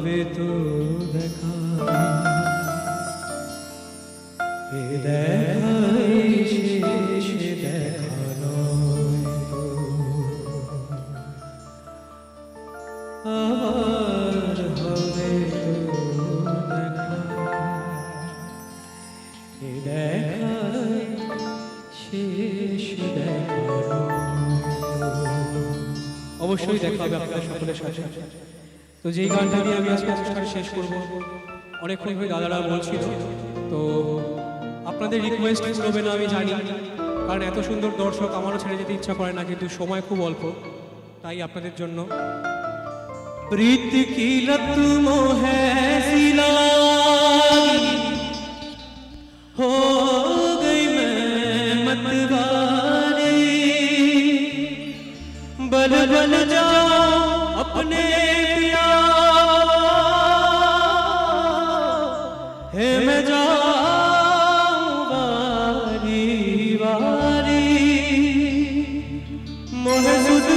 হবে তো দেখা? এ দেখাই শেষ দেখা আবার হবে তো দেখা। এ অবশ্যই দেখা হবে আপনাদের সকলের সাথে। তো যেই গানটা নিয়ে আমি আজকে অনুষ্ঠান শেষ করব অনেকক্ষণ হয়ে দাদারা বলছিল, তো আপনাদের রিকোয়েস্ট করবে না আমি জানি, কারণ এত সুন্দর দর্শক আমারও ছেড়ে যেতে ইচ্ছা করে না, কিন্তু সময় খুব অল্প, তাই আপনাদের জন্য। প্রীতি কি লত মোহে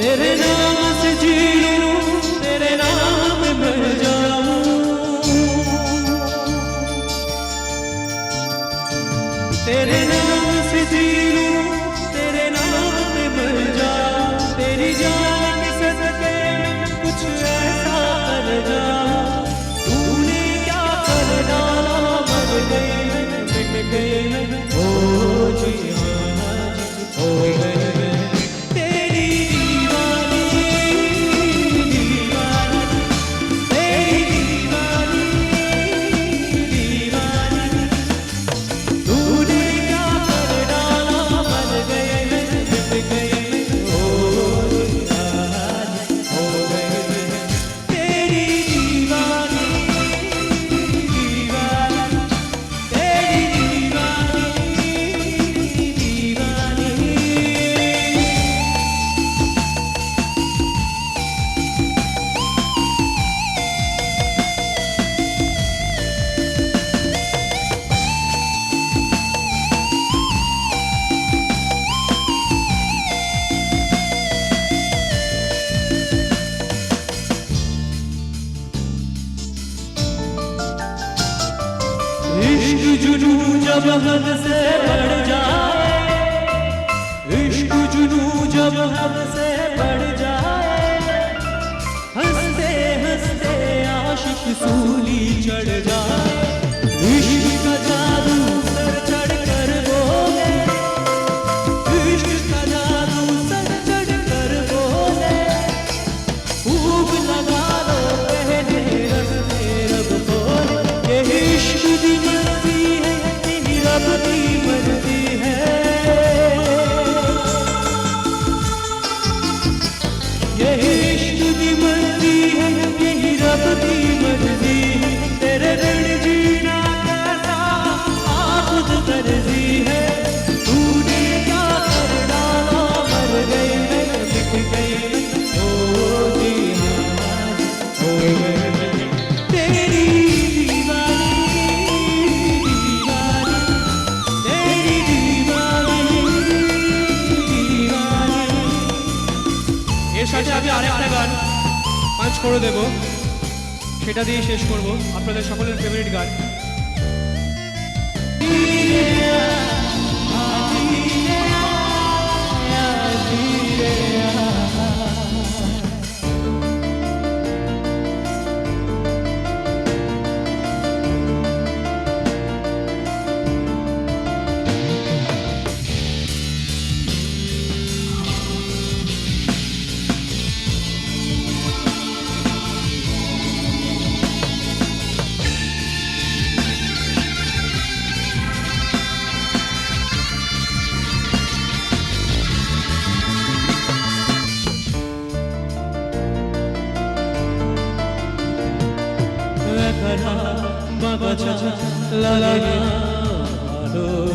तेरे नाम से जी तेरे नाम मर जाऊँ। तेरे नाम से जी इश्क जुनू जब हद से बढ़ जाए, इश्क जुनू जब हद से बढ़ जाए, हँसते हँसते आशिक सूली चढ़ সাথে আমি আরেকটা গান পাঁচ করে দেব। সেটা দিয়ে শেষ করব। আপনাদের সকলের ফেভারিট গান। ভরা বাগাছা লাগে না ভালো